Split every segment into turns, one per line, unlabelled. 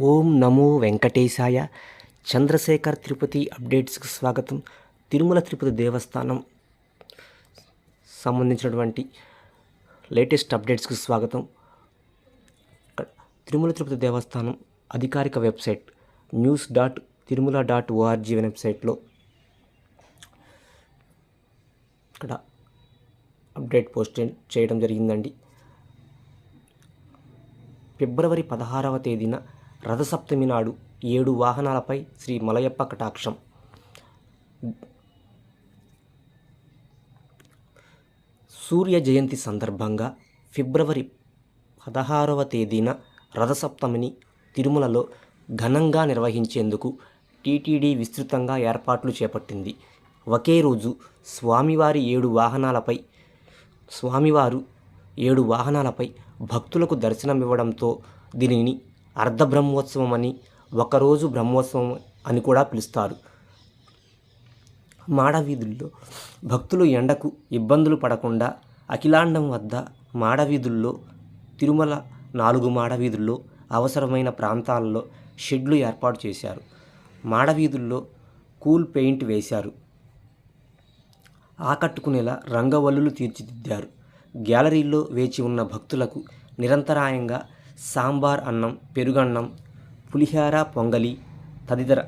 ఓం నమో వెంకటేశాయ. చంద్రశేఖర్ తిరుపతి అప్డేట్స్కి స్వాగతం. తిరుమల తిరుపతి దేవస్థానం సంబంధించినటువంటి లేటెస్ట్ అప్డేట్స్కి స్వాగతం. తిరుమల తిరుపతి దేవస్థానం అధికారిక website news dot Tirumala dot ORG వెబ్సైట్లో ఇక్కడ అప్డేట్ పోస్ట్ చేయడం జరిగిందండి. ఫిబ్రవరి పదహారవ తేదీన రథసప్తమి నాడు ఏడు వాహనాలపై శ్రీ మలయప్ప కటాక్షం. సూర్య జయంతి సందర్భంగా ఫిబ్రవరి పదహారవ తేదీన రథసప్తమిని తిరుమలలో ఘనంగా నిర్వహించేందుకు టీటీడీ విస్తృతంగా ఏర్పాట్లు చేపట్టింది. ఒకే రోజు స్వామివారి ఏడు వాహనాలపై స్వామివారు ఏడు వాహనాలపై భక్తులకు దర్శనమివ్వడంతో దీనిని అర్ధ బ్రహ్మోత్సవం అని ఒకరోజు బ్రహ్మోత్సవం అని కూడా పిలుస్తారు. మాడవీధుల్లో భక్తులు ఎండకు ఇబ్బందులు పడకుండా అఖిలాండం వద్ద మాడవీధుల్లో తిరుమల నాలుగు మాడవీధుల్లో అవసరమైన ప్రాంతాల్లో షెడ్లు ఏర్పాటు చేశారు. మాడవీధుల్లో కూల్ పెయింట్ వేశారు. ఆకట్టుకునేలా రంగవల్లులు తీర్చిదిద్దారు. గ్యాలరీల్లో వేచి ఉన్న భక్తులకు నిరంతరాయంగా సాంబార్ అన్నం పెరుగన్నం పులిహార పొంగలి తదితర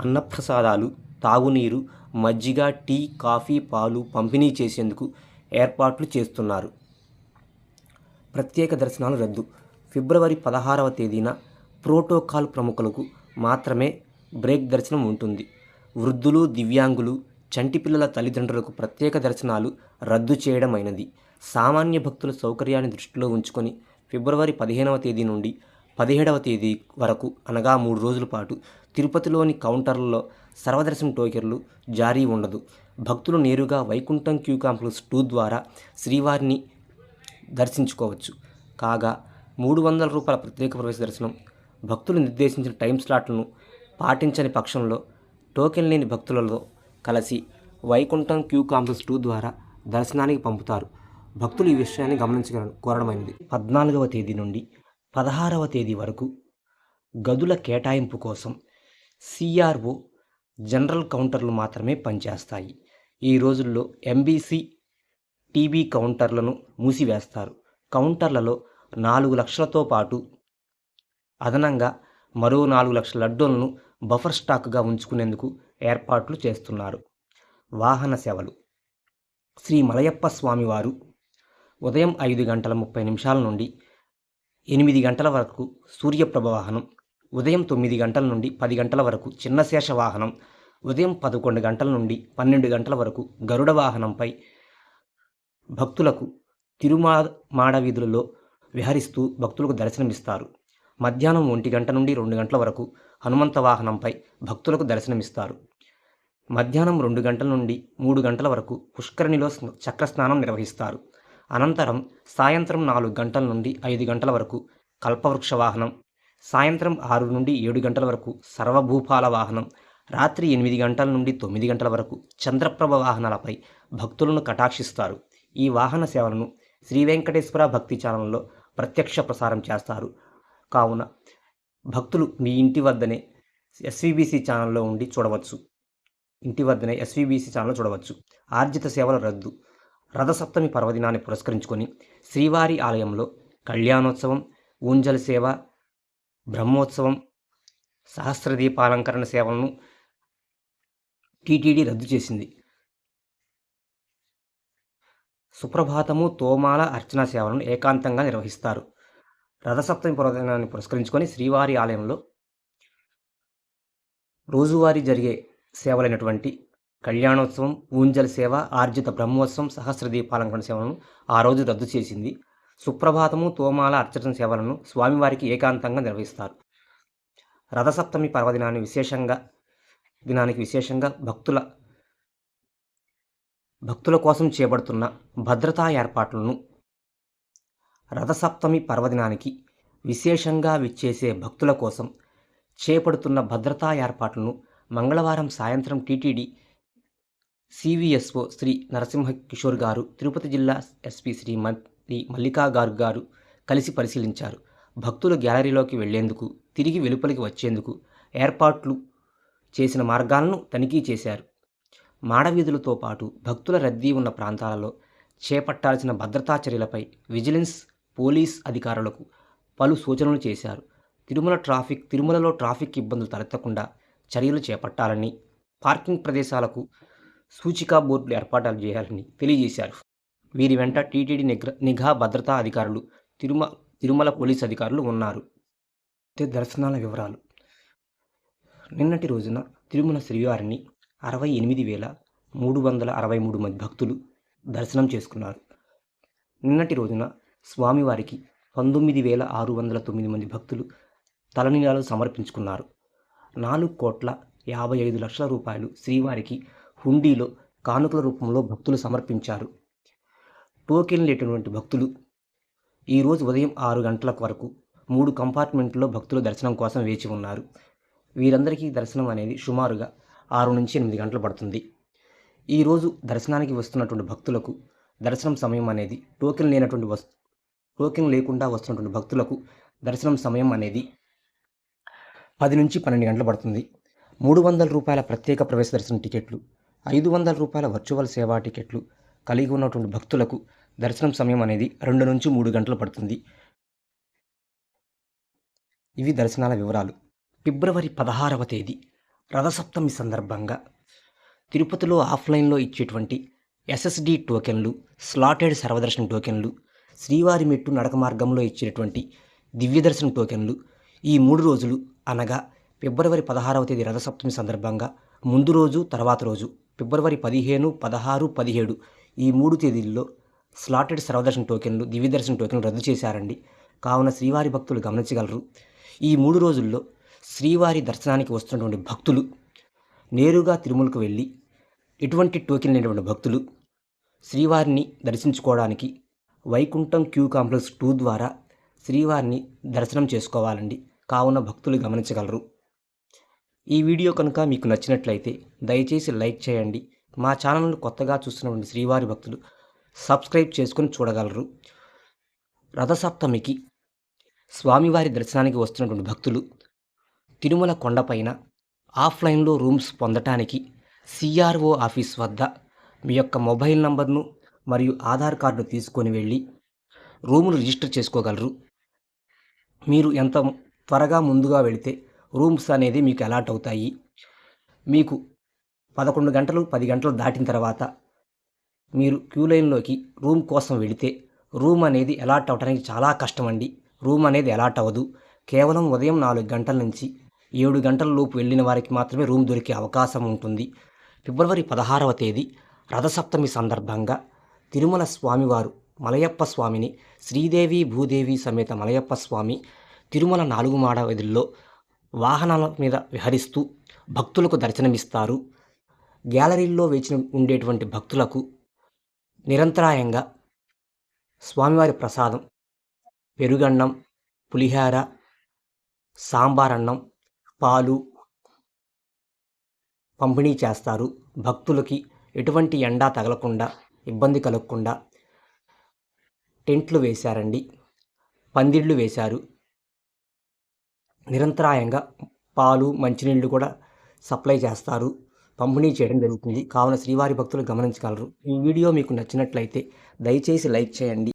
అన్నప్రసాదాలు తాగునీరు మజ్జిగ టీ కాఫీ పాలు పంపిణీ చేసేందుకు ఏర్పాట్లు చేస్తున్నారు. ప్రత్యేక దర్శనాలు రద్దు. ఫిబ్రవరి పదహారవ తేదీన ప్రోటోకాల్ ప్రముఖులకు మాత్రమే బ్రేక్ దర్శనం ఉంటుంది. వృద్ధులు దివ్యాంగులు చంటి పిల్లల తల్లిదండ్రులకు ప్రత్యేక దర్శనాలు రద్దు చేయడమైనది. సామాన్య భక్తుల సౌకర్యాన్ని దృష్టిలో ఉంచుకొని ఫిబ్రవరి పదిహేనవ తేదీ నుండి పదిహేడవ తేదీ వరకు అనగా మూడు రోజుల పాటు తిరుపతిలోని కౌంటర్లలో సర్వదర్శనం టోకెన్లు జారీ ఉండదు. భక్తులు నేరుగా వైకుంఠం క్యూ కాంప్లెక్స్ టూ ద్వారా శ్రీవారిని దర్శించుకోవచ్చు. కాగా మూడు వందల రూపాయల ప్రత్యేక ప్రవేశ దర్శనం భక్తులు నిర్దేశించిన టైం స్లాట్లను పాటించని పక్షంలో టోకెన్ లేని భక్తులలో కలిసి వైకుంఠం క్యూ కాంప్లెక్స్ టూ ద్వారా దర్శనానికి పంపుతారు. భక్తులు ఈ విషయాన్ని గమనించగలను కోరడమైనది పద్నాలుగవ తేదీ నుండి పదహారవ తేదీ వరకు గదుల కేటాయింపు కోసం సిఆర్ఓ జనరల్ కౌంటర్లు మాత్రమే పనిచేస్తాయి. ఈ రోజుల్లో ఎంబీసీ టీబీ కౌంటర్లను మూసివేస్తారు. కౌంటర్లలో నాలుగు లక్షలతో పాటు అదనంగా మరో నాలుగు లక్షల లడ్డూలను బఫర్ స్టాక్గా ఉంచుకునేందుకు ఏర్పాట్లు చేస్తున్నారు. వాహన సేవలు. శ్రీ మలయప్ప స్వామివారు ఉదయం ఐదు గంటల ముప్పై నిమిషాల నుండి ఎనిమిది గంటల వరకు సూర్యప్రభ వాహనం ఉదయం తొమ్మిది గంటల నుండి పది గంటల వరకు చిన్నశేష వాహనం ఉదయం పదకొండు గంటల నుండి పన్నెండు గంటల వరకు గరుడ వాహనంపై భక్తులకు తిరుమా మాడ వీధులలో విహరిస్తూ భక్తులకు దర్శనమిస్తారు. మధ్యాహ్నం ఒంటి గంట నుండి రెండు గంటల వరకు హనుమంత వాహనంపై భక్తులకు దర్శనమిస్తారు. మధ్యాహ్నం రెండు గంటల నుండి మూడు గంటల వరకు పుష్కరిణిలో చక్రస్నానం నిర్వహిస్తారు. అనంతరం సాయంత్రం నాలుగు గంటల నుండి ఐదు గంటల వరకు కల్పవృక్ష వాహనం సాయంత్రం ఆరు నుండి ఏడు గంటల వరకు సర్వభూపాల వాహనం రాత్రి ఎనిమిది గంటల నుండి తొమ్మిది గంటల వరకు చంద్రప్రభ వాహనాలపై భక్తులను కటాక్షిస్తారు. ఈ వాహన సేవలను శ్రీ వెంకటేశ్వర భక్తి ఛానల్లో ప్రత్యక్ష ప్రసారం చేస్తారు. కావున భక్తులు మీ ఇంటి వద్దనే ఎస్వీబీసీ ఛానల్లో ఉండి చూడవచ్చు. ఇంటి వద్దనే ఎస్వీబీసీ ఛానల్ చూడవచ్చు. ఆర్జిత సేవల రద్దు. రథసప్తమి పర్వదినాన్ని పురస్కరించుకొని శ్రీవారి ఆలయంలో కళ్యాణోత్సవం ఊంజల్ సేవ బ్రహ్మోత్సవం సహస్రదీపాలంకరణ సేవలను టీటీడీ రద్దు చేసింది. సుప్రభాతము తోమాల అర్చన సేవలను ఏకాంతంగా నిర్వహిస్తారు. రథసప్తమి పర్వదినాన్ని పురస్కరించుకొని శ్రీవారి ఆలయంలో రోజువారీ జరిగే సేవలైనటువంటి కళ్యాణోత్సవం ఊంజల్ సేవ ఆర్జిత బ్రహ్మోత్సవం సహస్రదీపాలంకరణ సేవలను ఆ రోజు రద్దు చేసింది. సుప్రభాతము తోమాల అర్చన సేవలను స్వామివారికి ఏకాంతంగా నిర్వహిస్తారు. రథసప్తమి పర్వదినాన్ని విశేషంగా దినానికి విశేషంగా భక్తుల భక్తుల కోసం చేపడుతున్న భద్రతా ఏర్పాట్లను రథసప్తమి పర్వదినానికి విశేషంగా విచ్చేసే భక్తుల కోసం చేపడుతున్న భద్రతా ఏర్పాట్లను మంగళవారం సాయంత్రం టీటీడీ సివిఎస్ఓ శ్రీ నరసింహ కిషోర్ గారు తిరుపతి జిల్లా ఎస్పీ శ్రీ శ్రీ మల్లికా గారు గారు కలిసి పరిశీలించారు. భక్తులు గ్యాలరీలోకి వెళ్ళేందుకు తిరిగి వెలుపలికి వచ్చేందుకు ఏర్పాట్లు చేసిన మార్గాలను తనిఖీ చేశారు. మాడవీధులతో పాటు భక్తుల రద్దీ ఉన్న ప్రాంతాలలో చేపట్టాల్సిన భద్రతా చర్యలపై విజిలెన్స్ పోలీస్ అధికారులకు పలు సూచనలు చేశారు. తిరుమల ట్రాఫిక్ తిరుమలలో ట్రాఫిక్ ఇబ్బందులు తలెత్తకుండా చర్యలు చేపట్టాలని పార్కింగ్ ప్రదేశాలకు సూచికా బోర్డులు ఏర్పాటు చేయాలని తెలియజేశారు. వీరి వెంట టీటీడీ నిగ్ర నిఘా భద్రతా అధికారులు తిరుమ తిరుమల పోలీస్ అధికారులు ఉన్నారు. దర్శనాల వివరాలు. నిన్నటి రోజున తిరుమల శ్రీవారిని అరవై ఎనిమిది వేల మూడు వందల అరవై మూడు మంది భక్తులు దర్శనం చేసుకున్నారు. నిన్నటి రోజున స్వామివారికి పంతొమ్మిది వేల ఆరు వందల తొమ్మిది మంది భక్తులు తలనీలాలు సమర్పించుకున్నారు. నాలుగు కోట్ల యాభై ఐదు లక్షల రూపాయలు శ్రీవారికి హుండీలో కానుకల రూపంలో భక్తులు సమర్పించారు. టోకెన్ లేనటువంటి భక్తులు ఈరోజు ఉదయం ఆరు గంటల వరకు మూడు కంపార్ట్మెంట్లో భక్తులు దర్శనం కోసం వేచి ఉన్నారు. వీరందరికీ దర్శనం అనేది సుమారుగా ఆరు నుంచి ఎనిమిది గంటలు పడుతుంది. ఈరోజు దర్శనానికి వస్తున్నటువంటి భక్తులకు దర్శనం సమయం అనేది టోకెన్ లేనటువంటి వస్ టోకెన్ లేకుండా వస్తున్నటువంటి భక్తులకు దర్శనం సమయం అనేది పది నుంచి పన్నెండు గంటలు పడుతుంది. మూడు వందల రూపాయల ప్రత్యేక ప్రవేశ దర్శనం టికెట్లు ఐదు వందల రూపాయల వర్చువల్ సేవా టికెట్లు కలిగి ఉన్నటువంటి భక్తులకు దర్శనం సమయం అనేది రెండు నుంచి మూడు గంటలు పడుతుంది. ఇవి దర్శనాల వివరాలు. ఫిబ్రవరి పదహారవ తేదీ రథసప్తమి సందర్భంగా తిరుపతిలో ఆఫ్లైన్లో ఇచ్చేటువంటి ఎస్ఎస్డి టోకెన్లు స్లాటెడ్ సర్వదర్శన టోకెన్లు శ్రీవారి మెట్టు నడక మార్గంలో ఇచ్చేటువంటి దివ్యదర్శన టోకెన్లు ఈ మూడు రోజులు అనగా ఫిబ్రవరి పదహారవ తేదీ రథసప్తమి సందర్భంగా ముందు రోజు తర్వాత రోజు ఫిబ్రవరి పదిహేను పదహారు పదిహేడు ఈ మూడు తేదీల్లో స్లాటెడ్ సర్వదర్శన టోకెన్లు దివ్యదర్శన టోకెన్లు రద్దు చేశారండి. కావున శ్రీవారి భక్తులు గమనించగలరు. ఈ మూడు రోజుల్లో శ్రీవారి దర్శనానికి వస్తున్నటువంటి భక్తులు నేరుగా తిరుమలకు వెళ్ళి ఎటువంటి టోకెన్ లేనటువంటి భక్తులు శ్రీవారిని దర్శించుకోవడానికి వైకుంఠం క్యూ కాంప్లెక్స్ టూ ద్వారా శ్రీవారిని దర్శనం చేసుకోవాలండి. కావున భక్తులు గమనించగలరు. ఈ వీడియో కనుక మీకు నచ్చినట్లయితే దయచేసి లైక్ చేయండి. మా ఛానల్ను కొత్తగా చూస్తున్నటువంటి శ్రీవారి భక్తులు సబ్స్క్రైబ్ చేసుకుని చూడగలరు. రథసప్తమికి స్వామివారి దర్శనానికి వస్తున్నటువంటి భక్తులు తిరుమల కొండపైన ఆఫ్లైన్లో రూమ్స్ పొందటానికి సిఆర్ఓ ఆఫీస్ వద్ద మీ యొక్క మొబైల్ నంబర్ను మరియు ఆధార్ కార్డును తీసుకొని వెళ్ళి రూమును రిజిస్టర్ చేసుకోగలరు. మీరు ఎంత త్వరగా ముందుగా వెళితే రూమ్స్ అనేది మీకు అలాట్ అవుతాయి. మీకు పదకొండు గంటలు పది గంటలు దాటిన తర్వాత మీరు క్యూ లైన్లోకి రూమ్ కోసం వెళితే రూమ్ అనేది అలాట్ అవడానికి చాలా కష్టం అండి. రూమ్ అనేది అలాట్ అవ్వదు. కేవలం ఉదయం నాలుగు గంటల నుంచి ఏడు గంటల లోపు వెళ్ళిన వారికి మాత్రమే రూమ్ దొరికే అవకాశం ఉంటుంది. ఫిబ్రవరి పదహారవ తేదీ రథసప్తమి సందర్భంగా తిరుమల స్వామివారు మలయప్ప స్వామిని శ్రీదేవి భూదేవి సమేత మలయప్ప స్వామి తిరుమల నాలుగు మాడ వీధుల్లో వాహనాల మీద విహరిస్తూ భక్తులకు దర్శనమిస్తారు. గ్యాలరీల్లో వేచి ఉండేటువంటి భక్తులకు నిరంతరాయంగా స్వామివారి ప్రసాదం పెరుగన్నం పులిహార సాంబార్ అన్నం పాలు పంపిణీ చేస్తారు. భక్తులకి ఎటువంటి ఎండా తగలకుండా ఇబ్బంది కలగకుండా టెంట్లు వేశారండి. పందిళ్ళు వేశారు. నిరంతరాయంగా పాలు మంచినీళ్ళు కూడా సప్లై చేస్తారు. పంపిణీ చేయడం జరుగుతుంది. కావున శ్రీవారి భక్తులు గమనించగలరు. ఈ వీడియో మీకు నచ్చినట్లయితే దయచేసి లైక్ చేయండి.